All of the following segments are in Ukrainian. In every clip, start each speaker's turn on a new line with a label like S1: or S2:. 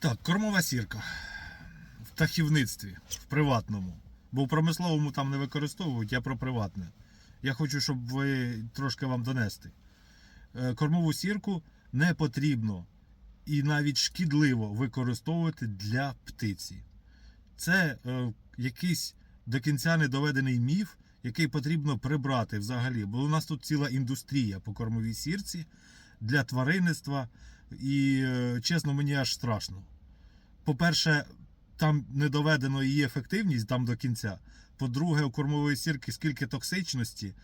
S1: Так, кормова сірка в птахівництві, в приватному. Бо в промисловому там не використовують, я про приватне. Я хочу, щоб ви трошки вам донести. Е, Кормову сірку не потрібно і навіть шкідливо використовувати для птиці. Це е, якийсь до кінця не доведений міф, який потрібно прибрати взагалі. Бо у нас тут ціла індустрія по кормовій сірці для тваринництва. І е, чесно, мені аж страшно. По-перше, там не доведено її ефективність там до кінця. По-друге, у кормової сірки скільки токсичності,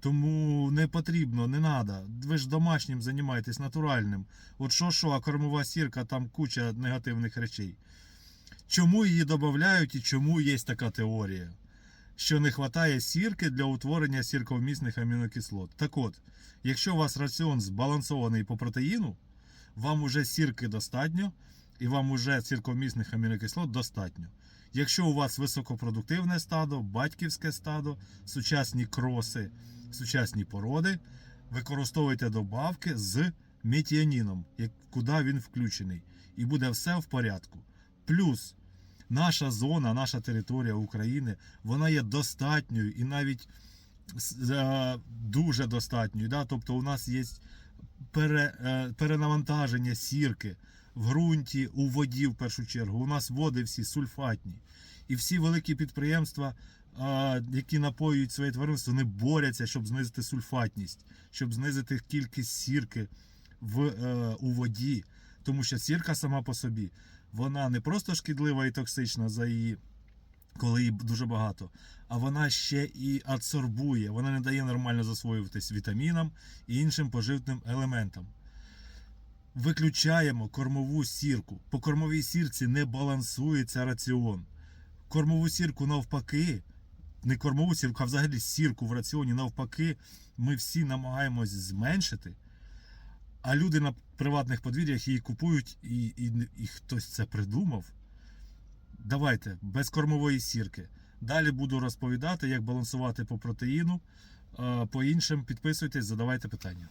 S1: тому не потрібно, не треба. Ви ж домашнім займаєтесь натуральним. От що, що, а кормова сірка, там куча негативних речей. Чому її додають і чому є така теорія? Що не вистачає сірки для утворення сірковмісних амінокислот. Так от, якщо у вас раціон збалансований по протеїну, вам уже сірки достатньо, і вам уже сірковмісних амінокислот достатньо. Якщо у вас високопродуктивне стадо, батьківське стадо, сучасні кроси, сучасні породи, використовуйте добавки з метіаніном, куди він включений. І буде все в порядку. Плюс наша зона, наша територія України, вона є достатньою і навіть е, дуже достатньою. Да? Тобто у нас є пере, е, перенавантаження сірки в ґрунті, у воді в першу чергу. У нас води всі сульфатні. І всі великі підприємства, які напоюють своє тваринство, вони борються, щоб знизити сульфатність, щоб знизити кількість сірки в, е, у воді. Тому що сірка сама по собі, вона не просто шкідлива і токсична за її. Коли її дуже багато, а вона ще і адсорбує, вона не дає нормально засвоюватись вітамінам і іншим поживним елементам. Виключаємо кормову сірку. По кормовій сірці не балансується раціон. Кормову сірку навпаки, не кормову сірку, а взагалі сірку в раціоні навпаки, ми всі намагаємось зменшити. А люди на приватних подвір'ях її купують, і, і, і хтось це придумав. Давайте без кормової сірки. Далі буду розповідати, як балансувати по протеїну. Е, По іншим підписуйтесь, задавайте питання.